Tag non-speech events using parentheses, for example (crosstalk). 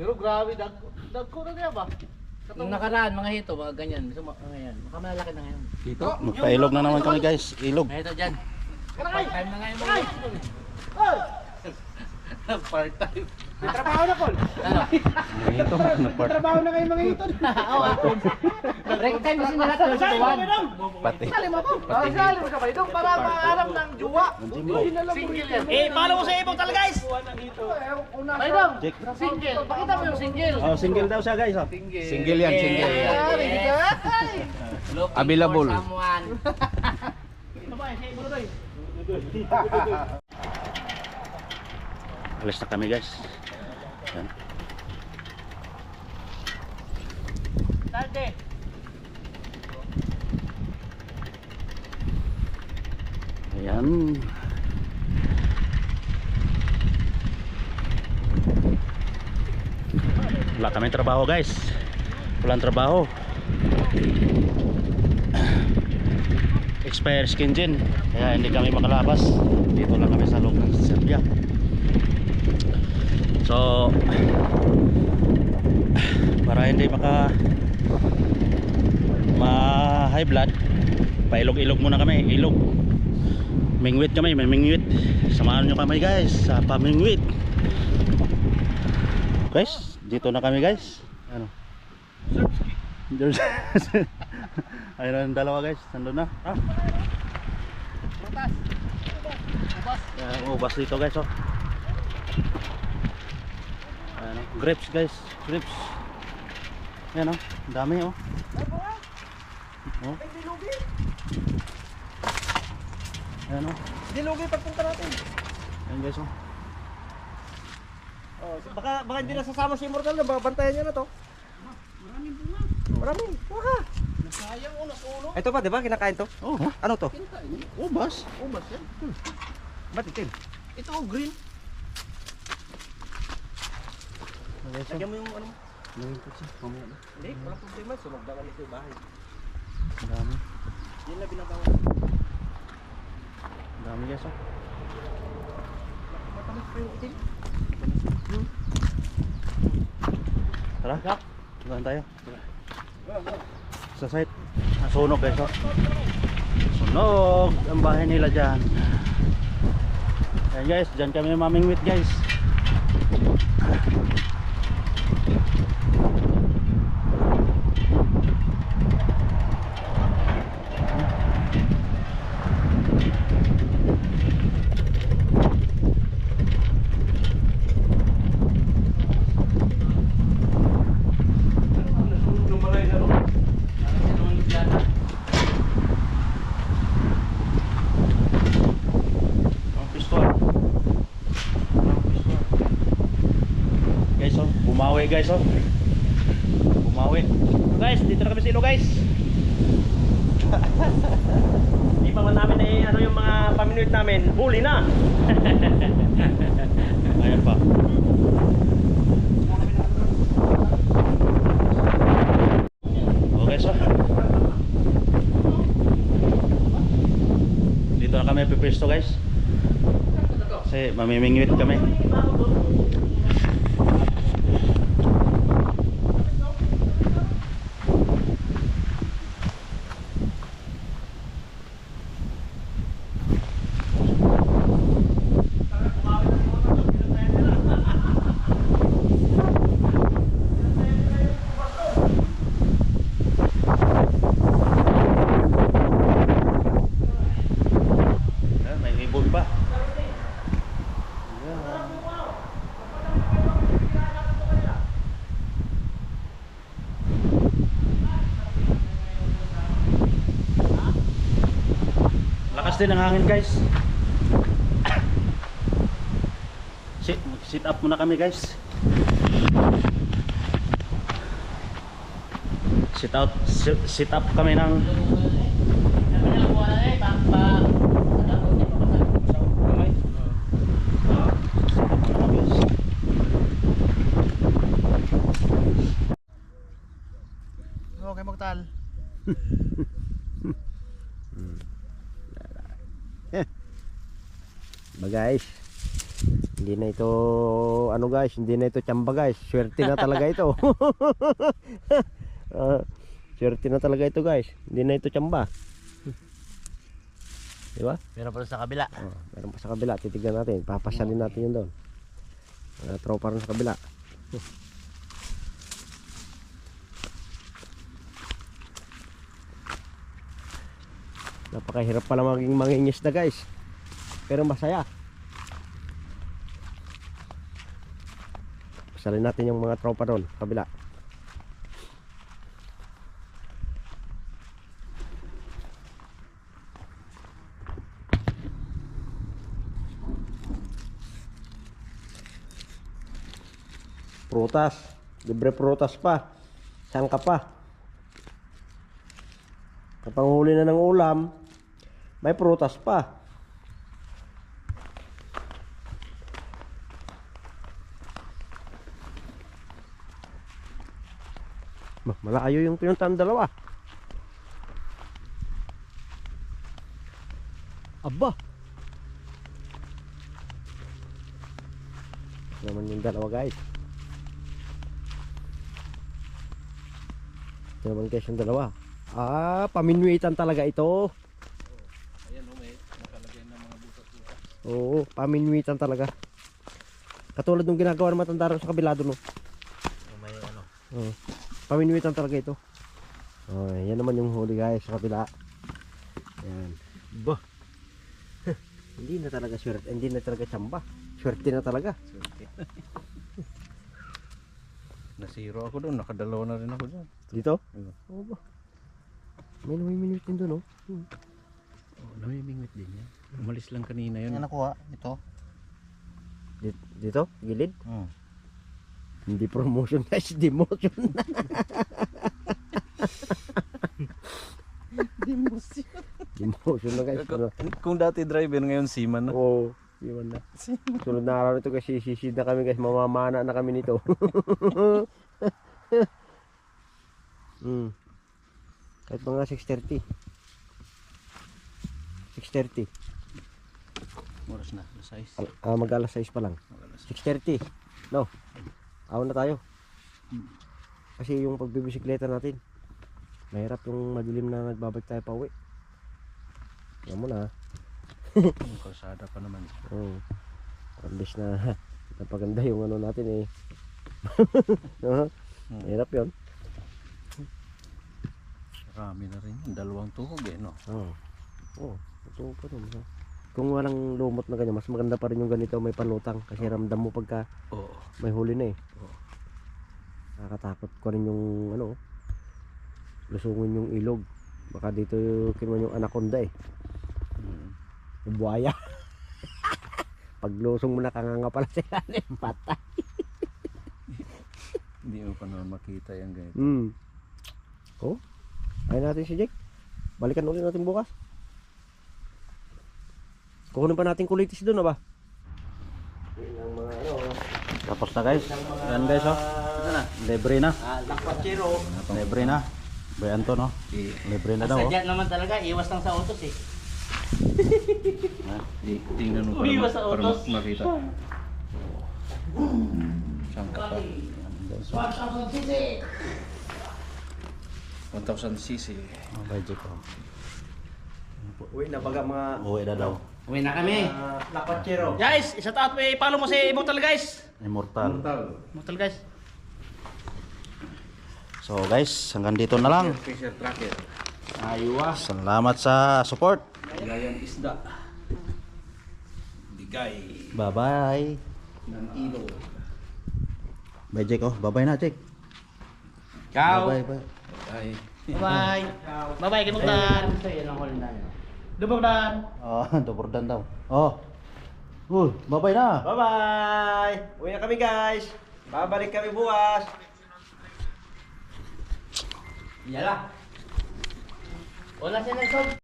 Pero grabe, dag, dagko na niya ba? Nung nakaraan, mga hito, mga ganyan. So, mga ngayon. Baka malalaki na ngayon. Dito, magpailog na naman kami guys. Ilog. Mga hito dyan. Part-time na ngayon mga hito. Ay! Part-time. May trabaho na, Paul. Ano? Ito, nagpart. Trabaho na kayo mga ito. (laughs) Oo, ako. Break time kasi na lahat. Sali mo, Bedong! Pati. Sali mo ako. Ah, Sali mo ka ba? Itong para maalam ng juwa. Single yan. Eh, paano mo sa ibang talaga guys? Bedong! Check. Single. Pakita mo yung single. Oh, single daw siya guys. Oh. Single yan, single yan. Ay, ay. Looking Available. for someone. (laughs) (laughs) Alis na kami guys. Yan. Tarde. Ayan. Wala kami trabaho guys. Walang trabaho. Expire skin din. Kaya hindi kami makalabas. Dito lang kami sa loob ng Serbia. Hindi maka ma high blood. Pailog-ilog muna kami ilog. Mingwit kami may mingwit. Samahan nyo kami guys sa pamingwit. Guys dito na kami guys. Ano? (laughs) Ayun ang dalawa guys. Nandun na. Ah. Ayan, ubas dito guys oh. Ayan, oh. grapes guys. Grapes Ayan oh, ang dami oh. Oh. Ayan oh. Dilugi pagpunta natin. Ayan guys oh. Oh, baka baka hindi nasasama si Immortal na baka bantayan niya na to. Maraming bunga. Maraming. Waka. Nasayang uno ulo. Ito pa, di ba? Kinakain to? Oh, ha? Ano to? Ubas. Ubas yan. Ba't itim? Ito oh, green. Oh. Lagyan mo yung ano? Ayan po siya. Mamaya na. Hindi, walang problema. Sunog na kami sa bahay. Ang dami. Yan na binabawal. Ang dami guys oh. Matamis pa yung itim. Tara. Tumahan tayo. Sa site. Ah, Sunog guys oh. Sunog ang bahay nila dyan. Ayan guys, dyan kami mamingwit guys. Thank guys oh. Bumawi. Guys, dito na kami sa ilo guys. (laughs) Hindi pa man namin na ano yung mga paminute namin. Huli na. (laughs) Ayan pa. Okay so. Dito na kami pipisto guys. Kasi mamimingwit kami. Ayan, may ibon pa. Ayan. Lakas din ang hangin guys. Sit, sit up muna kami guys. Sit out, sit, sit up kami ng Okay, Mortal. (laughs) ba guys Hindi na ito, ano guys, hindi na ito tsamba guys. Swerte na talaga ito. (laughs) Ah, swerte na talaga ito guys. Hindi na ito tsamba. Di ba? Pero pa sa kabila. Oh, meron pa sa kabila, titignan natin. Papasyalin natin yun doon. Mga tropa rin sa kabila. Napakahirap pala maging mangingisda guys. Pero masaya. Pasyalin natin yung mga tropa doon, kabila. Prutas. Libre prutas pa. Saan ka pa? Kapag huli na ng ulam, may prutas pa. Malayo yung pinuntahan dalawa. Aba! Naman yung dalawa guys. Naman guys yung dalawa. Ah, paminwitan talaga ito. Ayan o, may nakalagay ng mga butas-butas. Oo, paminwitan talaga. Katulad ng ginagawa ng matanda sa kabilado no. May ano. Oo. Paminwitan talaga ito. Oh, yan naman yung huli guys sa kabila. Yan. Bah. (laughs) hindi na talaga swerte, hindi na talaga tsamba. Swerte na talaga. (laughs) Nasiro ako doon, nakadalawa na rin ako doon. Dito? Oo. Oo ba? May namimingwit din doon oh. Hmm. Oh, namimingwit din yan. Umalis lang kanina yun. Yan nakuha, ito. Di- Dito? Gilid? Hmm. Hindi promotion guys, (laughs) demotion. demotion na guys. Ano? Kung dati driver, ngayon seaman na. Oo, di man na. Sunod na araw nito kasi sisid na kami guys, mamamana na kami nito. (laughs) hmm. Kahit mga 6.30. 6.30. Oras na, alas 6. Al- Ah, mag alas 6 pa lang. Alas 6.30. No. Awan na tayo. Kasi yung pagbibisikleta natin, mahirap yung madilim na nagbabalik tayo pa uwi. Alam mo na. Yung kalsada pa naman. Oo. Imbis na napaganda yung ano natin eh. (laughs) no? Hirap yun. Marami na rin. Dalawang tuhog eh, no? Oo. Oo. Ito pa rin. Kung walang lumot na ganyan, mas maganda pa rin yung ganito may panutang. Kasi ramdam mo pagka Oo. may huli na eh. Oo. Nakakatakot ko rin yung ano, lusungin yung ilog. Baka dito kinuha yung anaconda eh. Mm. Yung buhaya. (laughs) Pag lusong mo nakanganga pala (laughs) sa ilalim, patay. (laughs) Hindi mo pa naman makita yan ganito. Hmm. Oh. Ayun natin si Jake. Balikan ulit natin bukas. Kukunin pa natin kulitis doon, ba? Tapos na guys. Yan guys oh. Libre na. Ah, lakpatsero. Libre na. Bayan to no. Libre na daw oh. Sadya naman talaga, iwas lang sa autos eh. Di, tingnan mo para, Umiwas ma- sa para autos. ma- makita. Saan ka pa? 1,000 cc. Oh, budget ko. Uwi na baga mga Uwi na daw. Uwi na kami. uh, lakpatsero. Guys, isa taat may follow mo si Immortal guys. Immortal. Immortal guys. So guys, hanggang dito na lang. Fisher tracker. Aywa. Salamat sa support. Bigayan isda. Bigay Bye-bye. ng ilo. Bye Jake oh. Bye-bye na Jake. Ciao. Bye-bye. Bye. Ay. Bye-bye. Bye-bye, Immortal. Yan ang hall namin. Lubog dan. Oh, (laughs) dobordan daw. Oh. Uy, bye-bye na. Bye-bye. Uwi na kami guys. Babalik kami bukas. Yala. Wala siya ng